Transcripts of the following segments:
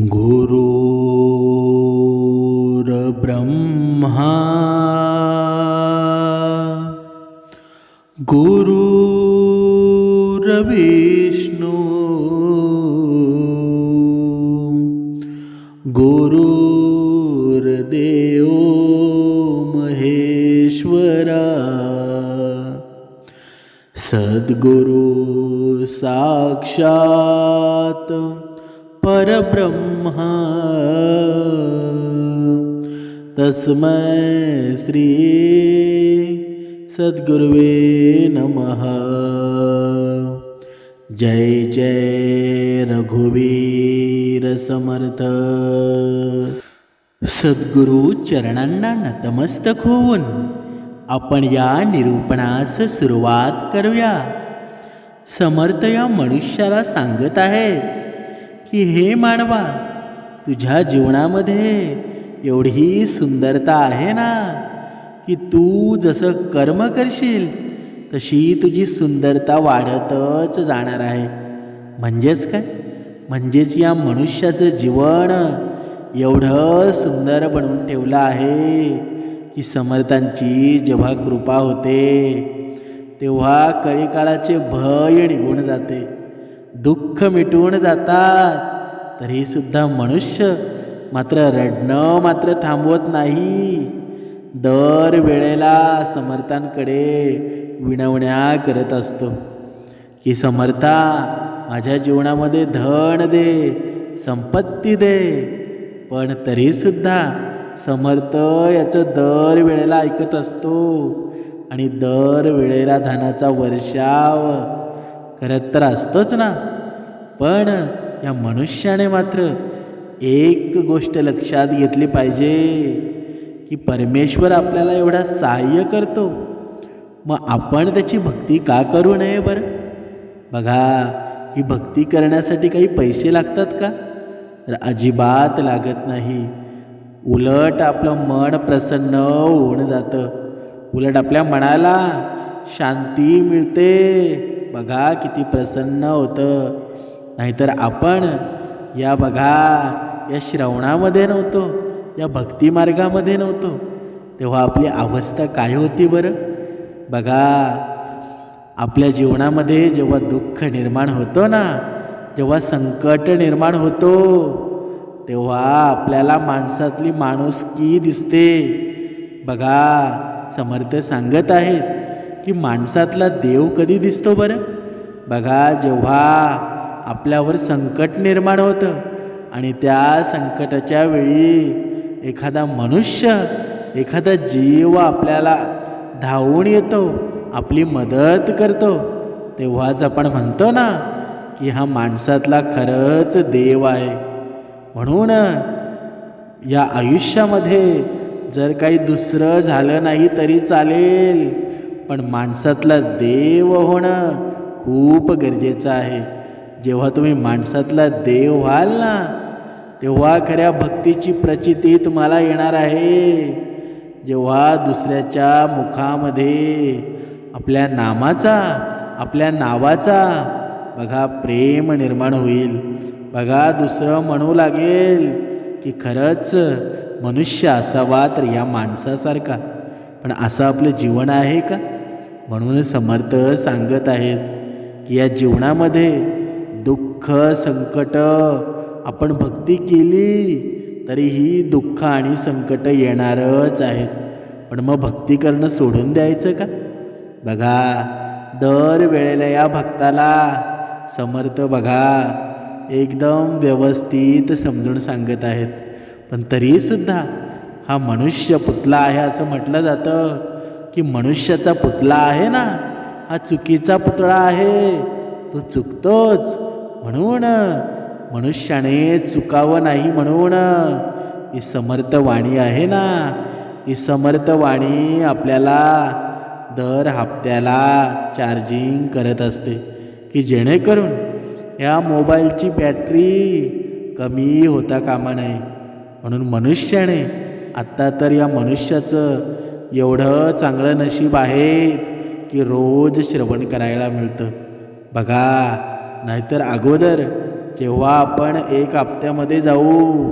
गुरुर्ब्रह्मा गुरुर्विष्णू गुरुर्देव महेश्वरा। सद्गुरु साक्षात। परब्रह्मा। तस्मै श्री सद्गुर्वे नमः। जय जय रघुवीर समर्थ। सद्गुरु चरणांना नतमस्तक होऊन आपण या निरूपणास सुरुवात करूया. समर्थ या मनुष्याला सांगत आहे की हे मानवा तुझ्या जीवनामध्ये एवढी सुंदरता आहे ना की तू जसं कर्म करशील तशी तुझी सुंदरता वाढतच जाणार आहे. म्हणजेच काय? म्हणजेच या मनुष्याचं जीवन एवढं सुंदर बनवून ठेवलं आहे की समर्थांची जेव्हा कृपा होते तेव्हा कळीकाळाचे भय निघून जाते. दुःख मिटून जातात. तरी सुद्धा मनुष्य मात्र रडणं मात्र थांबवत नाही. दर वेळेला समर्थांकडे विनवण्या करत असतो. की समर्था माझ्या जीवनामध्ये धन दे संपत्ती दे. पण तरीसुद्धा समर्थ याचं दर वेळेला ऐकत असतो. आणि दर वेळेला धनाचा वर्षाव करत तर असतोच ना. पण या मनुष्याने मात्र एक गोष्ट लक्षात घेतली पाहिजे की परमेश्वर आपल्याला एवढा सहाय्य करतो. मग आपण त्याची भक्ती का करू नये बरं? बघा ही भक्ती करण्यासाठी काही पैसे लागतात का? तर अजिबात लागत नाही. उलट आपलं मन प्रसन्न होऊन जातं. उलट आपल्या मनाला शांती मिळते. बघा किती प्रसन्न होतं. नाहीतर आपण या बघा या श्रवणामध्ये नव्हतो या भक्तिमार्गामध्ये नव्हतो. तेव्हा आपली अवस्था काय होती बरं? बघा आपल्या जीवनामध्ये जेव्हा दुःख निर्माण होतो ना जेव्हा संकट निर्माण होतो तेव्हा आपल्याला माणसातली माणूस की दिसते. बघा समर्थ सांगत आहेत की माणसातला देव कधी दिसतो बरं? बघा जेव्हा आपल्यावर संकट निर्माण होतं आणि त्या संकटाच्या वेळी एखादा मनुष्य एखादा जीव आपल्याला धावून येतो आपली मदत करतो तेव्हाच आपण म्हणतो ना की हा माणसातला खरंच देव आहे. म्हणून या आयुष्यामध्ये जर काही दुसरं झालं नाही तरी चालेल. पण माणसातला देव होणं खूप गरजेचं आहे. जेव्हा तुम्ही माणसातला देव व्हाल ना तेव्हा खऱ्या भक्तीची प्रचिती तुम्हाला येणार आहे. जेव्हा दुसऱ्याच्या मुखामध्ये आपल्या नामाचा आपल्या नावाचा बघा प्रेम निर्माण होईल. बघा दुसरं म्हणू लागेल की खरंच मनुष्य असावा तर या माणसासारखा. पण असं आपलं जीवन आहे का? म्हणून समर्थ सांगत आहेत की या जीवनामध्ये दुःख संकट आपण भक्ती केली तरीही दुःख आणि संकट येणारच आहेत. पण मग भक्ती करणं सोडून द्यायचं का? बघा दर वेळेला या भक्ताला समर्थ बघा. एकदम व्यवस्थित समजून सांगत आहेत. पण तरीसुद्धा हा मनुष्य पुतला आहे असं म्हटलं जातं. की मनुष्याचा पुतला आहे ना हा चुकीचा पुतळा आहे तो चुकतोच. म्हणून मनुष्याने चुकावं नाही म्हणून ही समर्थ वाणी आहे ना ही समर्थ वाणी आपल्याला दर हप्त्याला चार्जिंग करत असते की जेणेकरून या मोबाईलची बॅटरी कमी होता कामा नये. म्हणून मनुष्याने आत्ता तर या मनुष्याचं एवढं चांगलं नशीब आहे की रोज श्रवण करायला मिळतं. बघा नाहीतर अगोदर जेव्हा आपण एक हप्त्यामध्ये जाऊ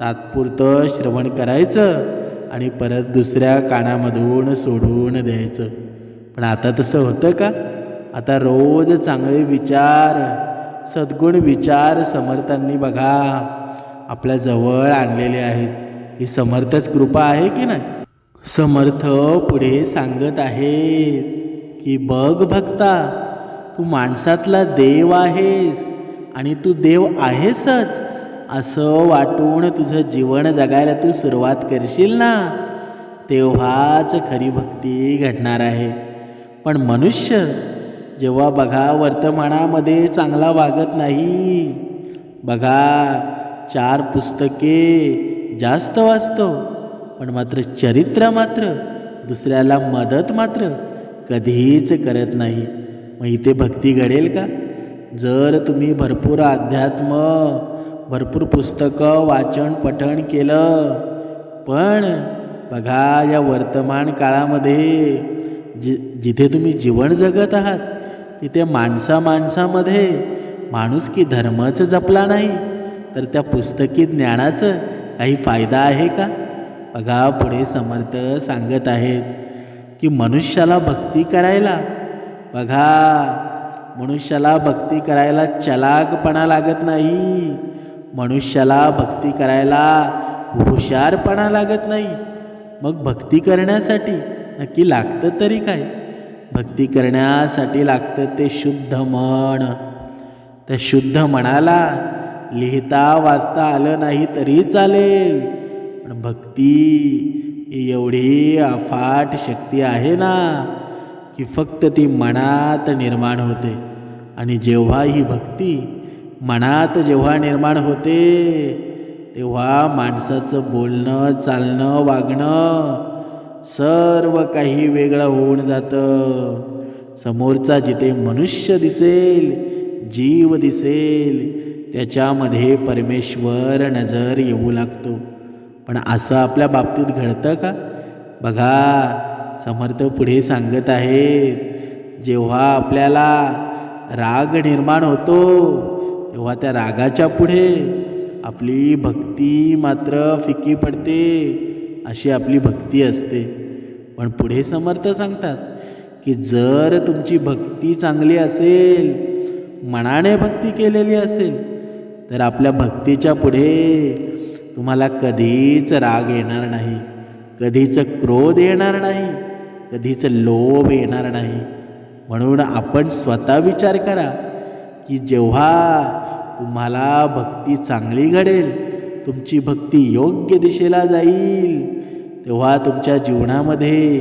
तात्पुरतं श्रवण करायचं आणि परत दुसऱ्या कानामधून सोडून द्यायचं. पण आता तसं होतं का? आता रोज चांगले विचार सद्गुण विचार समर्थांनी बघा. आपल्या जवळ आणलेले आहेत. ही समर्थच कृपा आहे की नाही? समर्थ पुढे सांगत आहे की बघ भक्ता तू माणसातला देव आहेस आणि तू देव आहेसच. असं वाटून तुझं जीवन जगायला तू सुरुवात करशील ना? तेव्हाच खरी भक्ती घडणार आहे. पण मनुष्य जेव्हा बघा वर्तमानामध्ये चांगला वागत नाही. बघा चार पुस्तके जास्त वाचतो. पण मात्र चरित्र मात्र दुसऱ्याला मदत मात्र कधीच करत नाही. मग इथे भक्ती घडेल का? जर तुम्ही भरपूर अध्यात्म भरपूर पुस्तकं वाचन पठण केलं पण बघा या वर्तमान काळामध्ये जि जिथे तुम्ही जीवन जगत आहात तिथे माणसा माणसामध्ये माणूस की धर्मच जपला नाही तर त्या पुस्तकी ज्ञानाचं काही फायदा आहे का? बघा पुढे समर्थ सांगत आहेत की मनुष्याला भक्ती करायला. बघा मनुष्याला भक्ती करायला चलाकपणा लागत नाही. मनुष्याला भक्ती करायला हुशारपणा लागत नाही. मग भक्ती करण्यासाठी नक्की लागतं तरी काय? भक्ती करण्यासाठी लागतं ते शुद्ध मन. त्या शुद्ध मनाला लिहिता वाचता आलं नाही तरी चालेल. पण भक्ती ही एवढी अफाट शक्ती आहे ना की फक्त ती मनात निर्माण होते. आणि जेव्हा ही भक्ती मनात जेव्हा निर्माण होते तेव्हा माणसाचं बोलणं चालणं वागणं सर्व काही वेगळं होऊन जातं. समोरचा जिथे मनुष्य दिसेल जीव दिसेल त्याच्यामध्ये परमेश्वर नजर येऊ लागतो. पण असं आपल्या बाबतीत घडतं का? बघा समर्थ पुढे सांगत आहेत जेव्हा आपल्याला राग निर्माण होतो तेव्हा त्या रागाच्या पुढे आपली भक्ती मात्र फिकी पडते अशी आपली भक्ती असते. पण पुढे समर्थ सांगतात की जर तुमची भक्ती चांगली असेल मनाने भक्ती केलेली असेल तर आपल्या भक्तीच्या पुढे तुम्हाला कधीच राग येणार नाही कधीच क्रोध येणार नाही कधीच लोभ येणार नाही. म्हणून आपण स्वतः विचार करा की जेव्हा तुम्हाला भक्ती चांगली घडेल तुमची भक्ती योग्य दिशेला जाईल तेव्हा तुमच्या जीवनामध्ये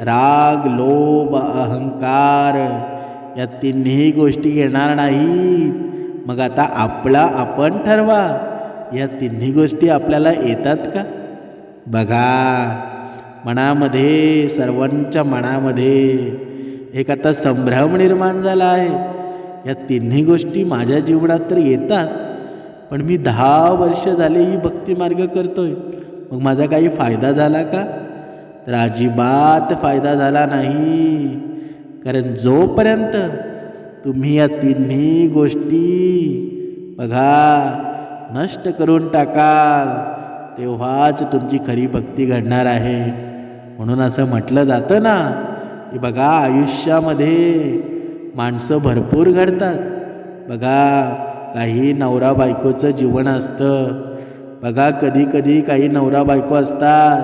राग लोभ अहंकार या तिन्ही गोष्टी येणार नाहीत. मग आता आपला आपण ठरवा. या तिन्ही गोष्टी आपल्याला येतात का? बघा मनामध्ये सर्वांच्या मनामध्ये एक आता संभ्रम निर्माण झाला आहे. या तिन्ही गोष्टी माझ्या जीवनात तर येतात पण मी दहा वर्ष झाले ही भक्तिमार्ग करतो आहे मग माझा काही फायदा झाला का? तर अजिबात फायदा झाला नाही. कारण जोपर्यंत तुम्ही या तिन्ही गोष्टी बघा नष्ट करून टाकाल. तेव्हाच तुमची खरी भक्ती घडणार आहे. म्हणून असं म्हटलं जातं ना की बघा आयुष्यामध्ये माणसं भरपूर घडतात. बघा काही नवरा बायकोचं जीवन असतं. बघा कधी कधी काही नवरा बायको असतात.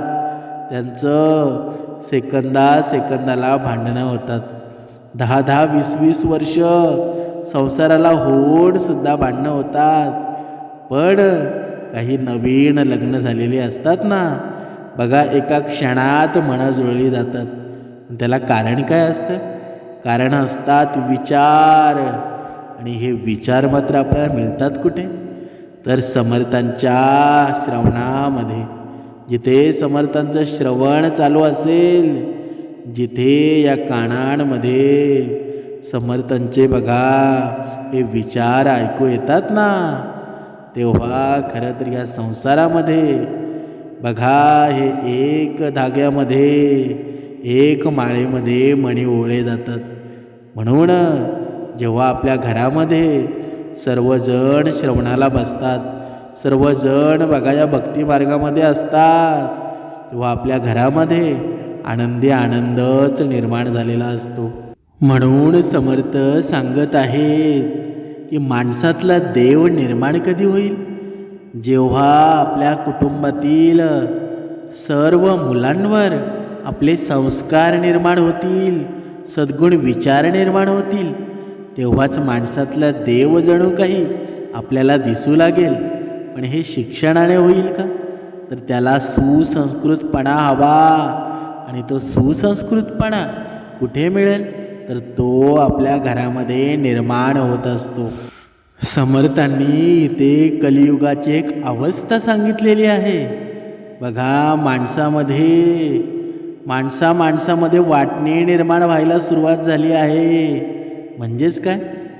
त्यांचं सेकंदा सेकंदाला भांडणं होतात. दहा दहा वीस वीस वर्ष संसाराला होडसुद्धा भांडणं होतात. पण काही नवीन लग्न झालेली असतात ना बघा एका क्षणात मनं जुळली जातात. त्याला कारण काय असतं? कारण असतात विचार. आणि हे विचार मात्र आपल्याला मिळतात कुठे? तर समर्थांच्या श्रवणामध्ये. जिथे समर्थांचं श्रवण चालू असेल जिथे या कानांमध्ये समर्थांचे बघा हे विचार ऐकू येतात ना. तेव्हा खरं तर या संसारामध्ये बघा हे एक धाग्यामध्ये एक माळेमध्ये मणी ओळे जातात. म्हणून जेव्हा आपल्या घरामध्ये सर्वजण श्रवणाला बसतात सर्वजण बघा या भक्ती मार्गामध्ये असतात तेव्हा आपल्या घरामध्ये आनंदी आनंदच निर्माण झालेला असतो. म्हणून समर्थ सांगत आहेत की माणसातला देव निर्माण कधी होईल? जेव्हा आपल्या कुटुंबातील सर्व मुलांवर आपले संस्कार निर्माण होतील सद्गुण विचार निर्माण होतील तेव्हाच माणसातला देव जणू काही आपल्याला दिसू लागेल. पण हे शिक्षणाने होईल का? तर त्याला सुसंस्कृतपणा हवा आणि तो सुसंस्कृतपणा कुठे मिळेल? तर तो आपल्या घरामध्ये निर्माण होत असतो. समर्थांनी इथे कलियुगाची एक अवस्था सांगितलेली आहे. बघा माणसामध्ये माणसा माणसामध्ये वाटणी निर्माण व्हायला सुरुवात झाली आहे. म्हणजेच काय?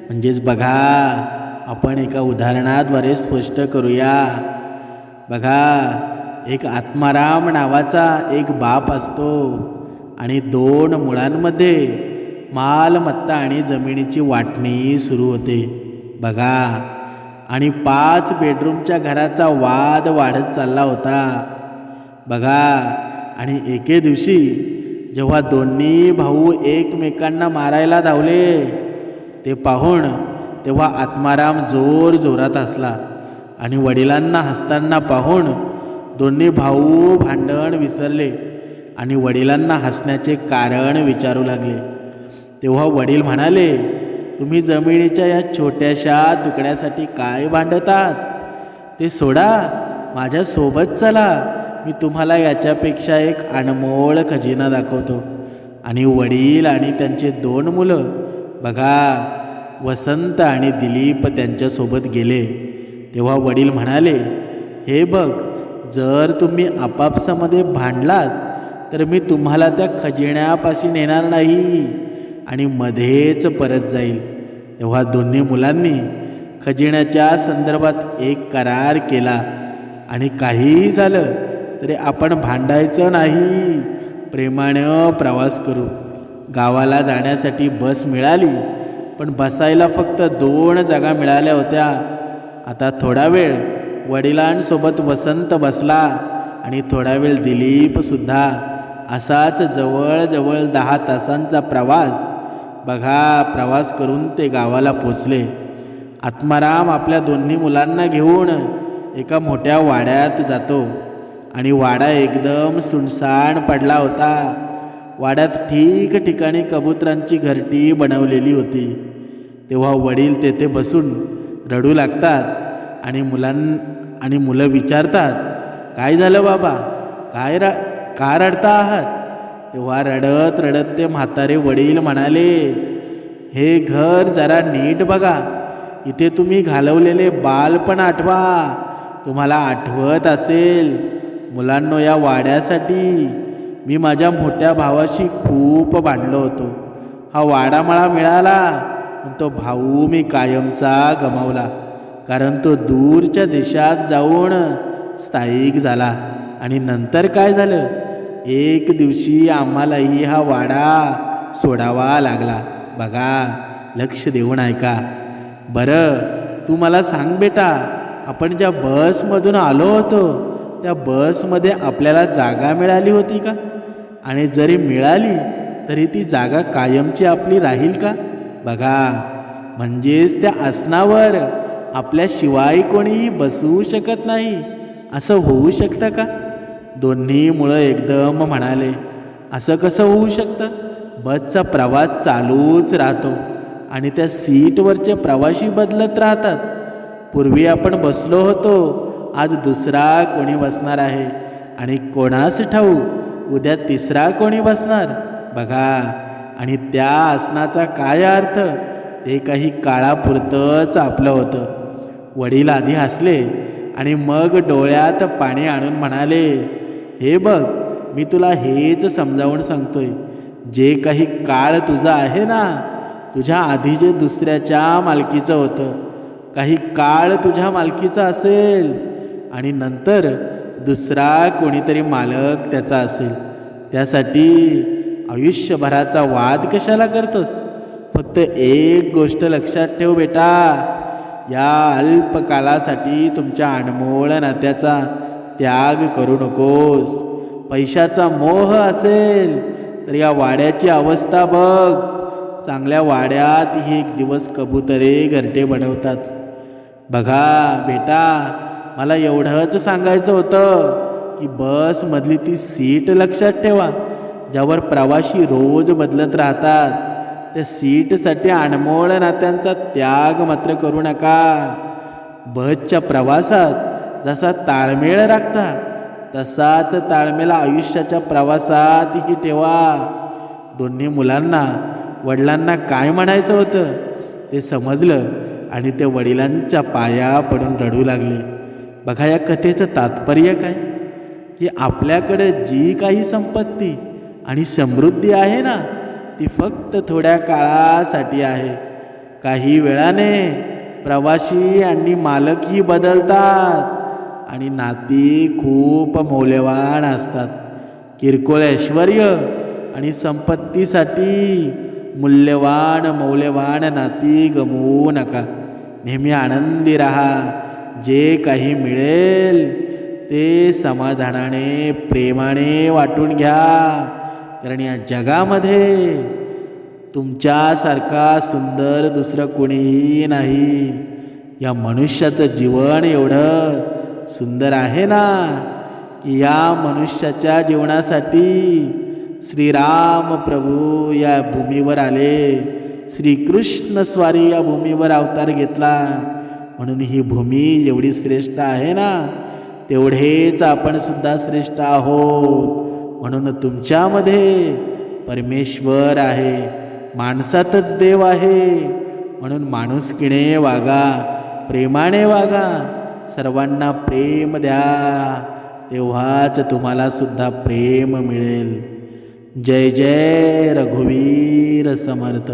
म्हणजेच बघा आपण एका उदाहरणाद्वारे स्पष्ट करूया. बघा एक आत्माराम नावाचा एक बाप असतो आणि दोन मुळांमध्ये मालमत्ता आणि जमिनीची वाटणी सुरू होते. बघा आणि पाच बेडरूमच्या घराचा वाद वाढत चालला होता. बघा आणि एके दिवशी जेव्हा दोन्ही भाऊ एकमेकांना मारायला धावले ते पाहून तेव्हा आत्माराम जोर जोरात हसला आणि वडिलांना हसताना पाहून दोन्ही भाऊ भांडण विसरले आणि वडिलांना हसण्याचे कारण विचारू लागले. तेव्हा वडील म्हणाले तुम्ही जमिनीच्या या छोट्याशा तुकड्यासाठी काय भांडतात? ते सोडा माझ्यासोबत चला. मी तुम्हाला याच्यापेक्षा एक अनमोळ खजिना दाखवतो. आणि वडील आणि त्यांचे दोन मुलं बघा वसंत आणि दिलीप त्यांच्यासोबत गेले. तेव्हा वडील म्हणाले हे बघ जर तुम्ही आपापसामध्ये भांडलात तर मी तुम्हाला त्या खजिण्यापाशी नेणार नाही. आणि मध्येच परत जाईल. तेव्हा दोन्ही मुलांनी खजिण्याच्या संदर्भात एक करार केला. आणि काहीही झालं तरी आपण भांडायचं नाही. प्रेमानं प्रवास करू. गावाला जाण्यासाठी बस मिळाली पण बसायला फक्त दोन जागा मिळाल्या होत्या. आता थोडा वेळ वडिलांसोबत वसंत बसला आणि थोडा वेळ दिलीपसुद्धा असाच जवळजवळ दहा तासांचा प्रवास. बघा प्रवास करून ते गावाला पोचले. आत्माराम आपल्या दोन्ही मुलांना घेऊन एका मोठ्या वाड्यात जातो. आणि वाडा एकदम सुनसान पडला होता. वाड्यात ठिकठिकाणी कबुतरांची घरटी बनवलेली होती. तेव्हा वडील तेथे बसून रडू लागतात आणि मुलां आणि मुलं विचारतात काय झालं बाबा? काय रा का रडता आहात तेव्हा रडत रडत ते म्हातारे वडील म्हणाले हे घर जरा नीट बघा. इथे तुम्ही घालवलेले बालपण आठवा. तुम्हाला आठवत असेल मुलांनो या वाड्यासाठी मी माझ्या मोठ्या भावाशी खूप भांडलो होतो. हा वाडा मला मिळाला पण तो भाऊ मी कायमचा गमावला. कारण तो दूरच्या देशात जाऊन स्थायिक झाला. आणि नंतर काय झालं? एक दिवशी आम्हालाही हा वाडा सोडावा लागला. बघा लक्ष देऊन ऐका. बरं तू मला सांग बेटा आपण ज्या बसमधून आलो होतो त्या बसमध्ये आपल्याला जागा मिळाली होती का? आणि जरी मिळाली तरी ती जागा कायमची आपली राहील का? बघा म्हणजेच त्या आसनावर आपल्याशिवाय कोणीही बसवू शकत नाही. असं होऊ शकतं का? दोन्ही मुळं एकदम म्हणाले असं कसं होऊ शकतं? बसचा प्रवास चालूच राहतो आणि त्या सीटवरचे प्रवाशी बदलत राहतात. पूर्वी आपण बसलो होतो आज दुसरा कोणी बसणार आहे आणि कोणास ठाऊ उद्या तिसरा कोणी बसणार. बघा आणि त्या आसनाचा काय अर्थ? ते काही काळापुरतंच आपलं होतं. वडील आधी हसले आणि मग डोळ्यात पाणी आणून म्हणाले हे बघ मी तुला हेच समजावून सांगतोय. जे काही काळ तुझा आहे ना तुझ्या आधी जे दुसऱ्याच्या मालकीचं होतं काही काळ तुझ्या मालकीचा असेल आणि नंतर दुसरा कोणीतरी मालक त्याचा असेल. त्यासाठी आयुष्यभराचा वाद कशाला करतोस? फक्त एक गोष्ट लक्षात ठेव बेटा. या अल्पकालासाठी तुमच्या अनमोळ नात्याचा त्याग करू नकोस. पैशाचा मोह असेल तर या वाड्याची अवस्था बघ. चांगल्या वाड्यात ही एक दिवस कबुतरे घरटे बनवतात. बघा बेटा मला एवढंच सांगायचं होतं की बसमधली ती सीट लक्षात ठेवा. ज्यावर प्रवाशी रोज बदलत राहतात त्या सीटसाठी अनमोळ नात्यांचा त्याग मात्र करू नका. बसच्या प्रवासात जसा ताळमेळ राखता तसाच ताळमेळ आयुष्याच्या प्रवासातही ठेवा. दोन्ही मुलांना वडिलांना काय म्हणायचं होतं? ते समजलं आणि ते वडिलांच्या पाया पडून रडू लागले. बघा या कथेचं तात्पर्य काय? की आपल्याकडे जी काही संपत्ती आणि समृद्धी आहे ना ती फक्त थोड्या काळासाठी आहे. काही वेळाने प्रवासी आणि मालकही बदलतात. आणि नाती खूप मौल्यवान असतात. किरकोळ ऐश्वर आणि संपत्तीसाठी मूल्यवान मौल्यवान नाती गमवू नका. नेहमी आनंदी राहा. जे काही मिळेल ते समाधानाने प्रेमाने वाटून घ्या. कारण या जगामध्ये तुमच्यासारखा सुंदर दुसरं कोणीही नाही. या मनुष्याचं जीवन एवढं सुंदर आहे ना? की या मनुष्याच्या जीवनासाठी श्रीराम प्रभू या भूमीवर आले. श्रीकृष्ण स्वारी या भूमीवर अवतार घेतला. म्हणून ही भूमी एवढी श्रेष्ठ आहे ना? तेवढेच आपण सुद्धा श्रेष्ठ आहोत. म्हणून तुमच्यामध्ये परमेश्वर आहे. माणसातच देव आहे. म्हणून माणुसकीने वागा प्रेमाने वागा. सर्वांना प्रेम द्या. तेव्हाच तुम्हाला सुद्धा प्रेम मिळेल. जय जय रघुवीर समर्थ.